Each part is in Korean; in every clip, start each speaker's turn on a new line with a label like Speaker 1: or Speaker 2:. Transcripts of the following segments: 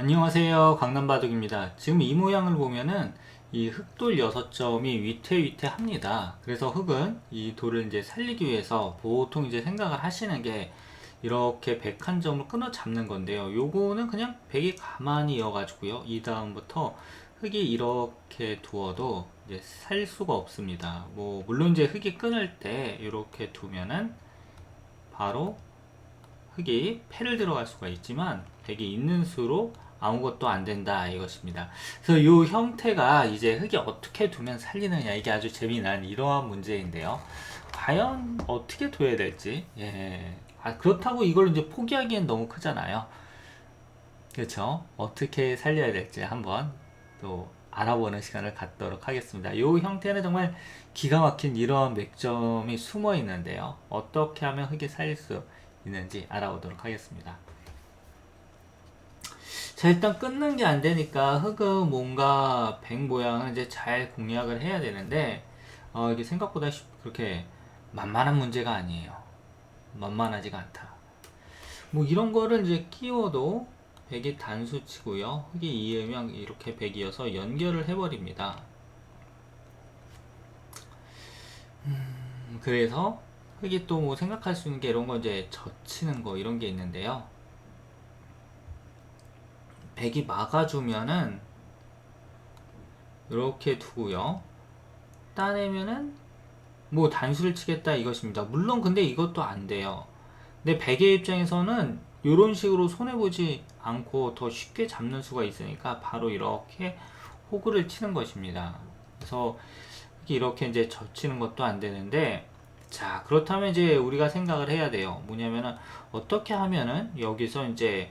Speaker 1: 안녕하세요. 강남바둑입니다. 지금 이 모양을 보면은 이 흑돌 6점이 위태위태합니다. 그래서 흑은 이 돌을 이제 살리기 위해서 보통 이제 생각을 하시는 게 이렇게 101점을 끊어 잡는 건데요. 요거는 그냥 백이 가만히 이어 가지고요. 이 다음부터 흑이 이렇게 두어도 이제 살 수가 없습니다. 뭐 물론 이제 흑이 끊을 때 이렇게 두면은 바로 흑이 패를 들어갈 수가 있지만 백이 있는 수로 아무것도 안 된다 이것입니다. 그래서 이 형태가 이제 흑이 어떻게 두면 살리느냐 이게 아주 재미난 이러한 문제인데요. 과연 어떻게 둬야 될지 예. 아, 그렇다고 이걸 이제 포기하기엔 너무 크잖아요. 그렇죠? 어떻게 살려야 될지 한번 또 알아보는 시간을 갖도록 하겠습니다. 이 형태는 정말 기가 막힌 이러한 맥점이 숨어 있는데요. 어떻게 하면 흑이 살릴 수 있는지 알아보도록 하겠습니다. 자, 일단 끊는 게 안 되니까 흑은 뭔가 백 모양을 이제 잘 공략을 해야 되는데, 어, 이게 생각보다 쉽- 그렇게 만만한 문제가 아니에요. 만만하지가 않다. 뭐 이런 거를 이제 끼워도 백이 단수치고요. 흑이 이으면 이렇게 백이어서 연결을 해버립니다. 음, 그래서 흑이 또 뭐 생각할 수 있는 게 이런 거 이제 젖히는 거 이런 게 있는데요. 백이 막아주면은 이렇게 두고요. 따내면은 뭐 단수를 치겠다 이것입니다. 물론 근데 이것도 안 돼요. 근데 백의 입장에서는 이런 식으로 손해보지 않고 더 쉽게 잡는 수가 있으니까 바로 이렇게 호구를 치는 것입니다. 그래서 이렇게 이제 젖히는 것도 안 되는데 자 그렇다면 이제 우리가 생각을 해야 돼요. 뭐냐면은 어떻게 하면은 여기서 이제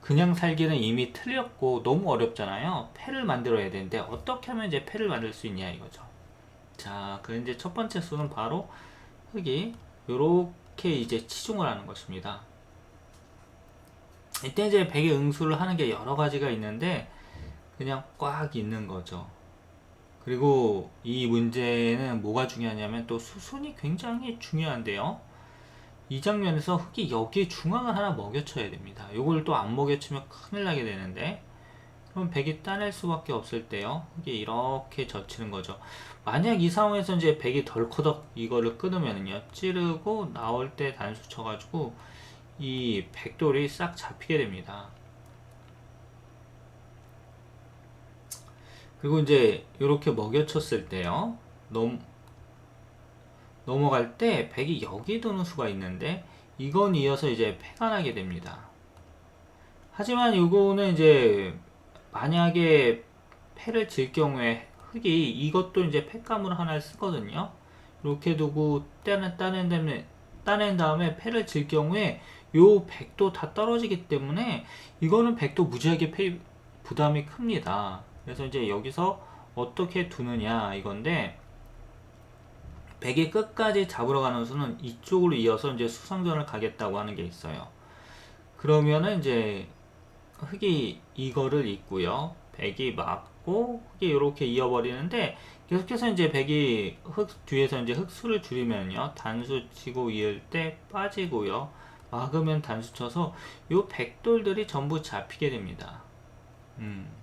Speaker 1: 그냥 살기는 이미 틀렸고 너무 어렵잖아요. 패를 만들어야 되는데 어떻게 하면 이제 패를 만들 수 있냐 이거죠. 자, 그 이제 첫 번째 수는 바로 흑이 요렇게 이제 치중을 하는 것입니다. 이때 이제 백의 응수를 하는 게 여러 가지가 있는데 그냥 꽉 있는 거죠. 그리고 이 문제는 뭐가 중요하냐면 또 수순이 굉장히 중요한데요. 이 장면에서 흑이 여기 중앙을 하나 먹여쳐야 됩니다. 요걸 또 안 먹여치면 큰일 나게 되는데 그럼 백이 따낼 수밖에 없을 때요. 흑이 이렇게 젖히는 거죠. 만약 이 상황에서 이제 백이 덜커덕 이거를 끊으면요. 찌르고 나올 때 단수 쳐가지고 이 백돌이 싹 잡히게 됩니다. 그리고 이제 이렇게 먹여쳤을 때요. 넘, 넘어갈 때 백이 여기 두는 수가 있는데 이건 이어서 이제 패가 나게 됩니다. 하지만 이거는 이제 만약에 패를 질 경우에 흑이 이것도 이제 패감으로 하나를 쓰거든요. 이렇게 두고 따낸, 따낸 다음에 따낸 다음에 패를 질 경우에 요 백도 다 떨어지기 때문에 이거는 백도 무지하게 패 부담이 큽니다. 그래서 이제 여기서 어떻게 두느냐 이건데 백이 끝까지 잡으러 가는 수는 이쪽으로 이어서 이제 수상전을 가겠다고 하는 게 있어요. 그러면은 이제 흑이 이거를 잇고요. 백이 맞고 흑이 이렇게 이어버리는데 계속해서 이제 백이 흑 뒤에서 이제 흑수를 줄이면요. 단수 치고 이을 때 빠지고요. 막으면 단수 쳐서 요 백돌들이 전부 잡히게 됩니다. 음.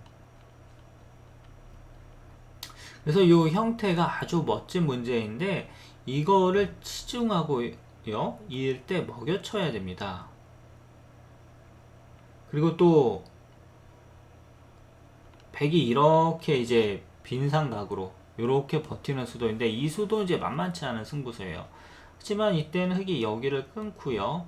Speaker 1: 그래서 이 형태가 아주 멋진 문제인데 이거를 치중하고요 이을 때 먹여쳐야 됩니다. 그리고 또 백이 이렇게 이제 빈상각으로 이렇게 버티는 수도인데 이 수도 이제 만만치 않은 승부수예요. 하지만 이때는 흑이 여기를 끊고요.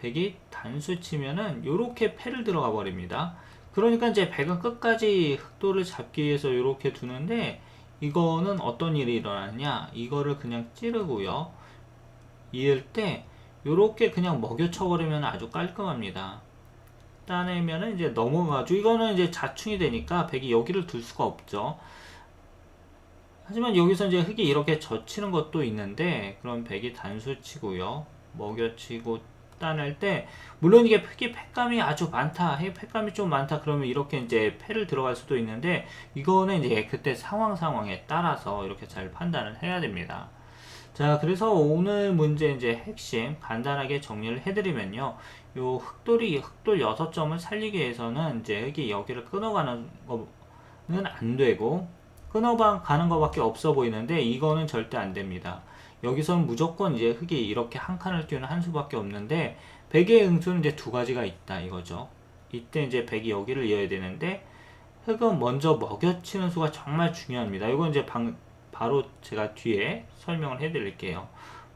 Speaker 1: 백이 단수 치면은 이렇게 패를 들어가 버립니다. 그러니까 이제 백은 끝까지 흑도를 잡기 위해서 이렇게 두는데 이거는 어떤 일이 일어나냐? 이거를 그냥 찌르고요. 이을 때 이렇게 그냥 먹여쳐 버리면 아주 깔끔합니다. 따내면은 이제 넘어가죠. 이거는 이제 자충이 되니까 백이 여기를 둘 수가 없죠. 하지만 여기서 이제 흑이 이렇게 젖히는 것도 있는데 그럼 백이 단수 치고요. 먹여치고 따낼 때 물론 이게 흑이 팩감이 아주 많다 팩감이 좀 많다 그러면 이렇게 이제 패를 들어갈 수도 있는데 이거는 이제 그때 상황 상황에 따라서 이렇게 잘 판단을 해야 됩니다 자 그래서 오늘 문제 이제 핵심 간단하게 정리를 해드리면요 요 흑돌이 흑돌 6점을 살리기 위해서는 이제 흙이 여기를 끊어가는 거는 안 되고 끊어가는 거밖에 없어 보이는데 이거는 절대 안 됩니다. 여기서는 무조건 이제 흙이 이렇게 한 칸을 띄우는 한 수밖에 없는데 백의 응수는 이제 두 가지가 있다 이거죠. 이때 이제 백이 여기를 이어야 되는데 흙은 먼저 먹여치는 수가 정말 중요합니다. 이건 이제 방, 바로 제가 뒤에 설명을 해드릴게요.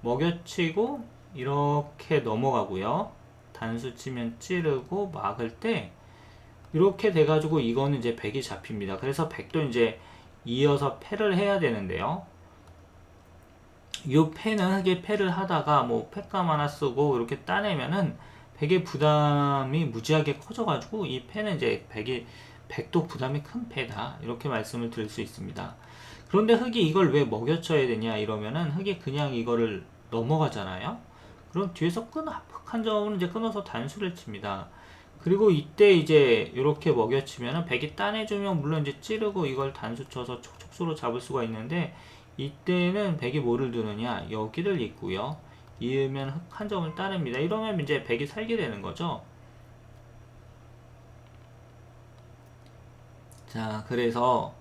Speaker 1: 먹여치고 이렇게 넘어가고요. 단수 치면 찌르고 막을 때 이렇게 돼가지고 이거는 이제 백이 잡힙니다. 그래서 백도 이제 이어서 패를 해야 되는데요. 요 패는 흙에 패를 하다가 뭐 패감 하나 쓰고 이렇게 따내면은 백의 부담이 무지하게 커져가지고 이 패는 이제 백이 백도 부담이 큰 패다 이렇게 말씀을 드릴 수 있습니다. 그런데 흙이 이걸 왜 먹여쳐야 되냐 이러면은 흙이 그냥 이거를 넘어가잖아요. 그럼 뒤에서 흑한 점은 이제 끊어서 단수를 칩니다. 그리고 이때 이제 이렇게 먹여치면은 백이 따내주면 물론 이제 찌르고 이걸 단수 쳐서 촉촉수로 잡을 수가 있는데 이때는 백이 뭐를 두느냐 여기를 있고요. 이으면 흑한 점을 따냅니다. 이러면 이제 백이 살게 되는 거죠. 자, 그래서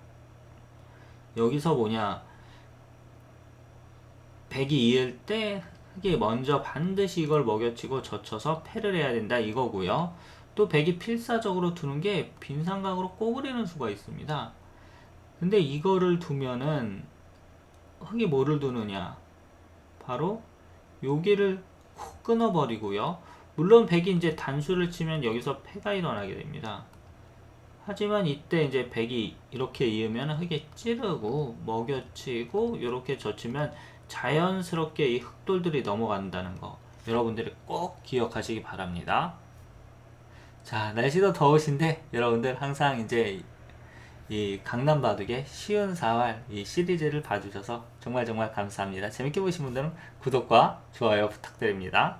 Speaker 1: 여기서 뭐냐 백이 이을 때 흑이 먼저 반드시 이걸 먹여치고 젖혀서 패를 해야 된다 이거고요. 또 백이 필사적으로 두는 게 빈삼각으로 꼬부리는 수가 있습니다. 근데 이거를 두면은 흑이 뭐를 두느냐 바로 여기를 콕 끊어버리고요. 물론 백이 이제 단수를 치면 여기서 패가 일어나게 됩니다. 하지만 이때 이제 백이 이렇게 이으면 흙에 찌르고 먹여치고 이렇게 젖히면 자연스럽게 이 흑돌들이 넘어간다는 거 여러분들이 꼭 기억하시기 바랍니다. 자 날씨도 더우신데 여러분들 항상 이제 이 강남 바둑의 쉬운 사활 이 시리즈를 봐주셔서 정말 정말 감사합니다. 재밌게 보신 분들은 구독과 좋아요 부탁드립니다.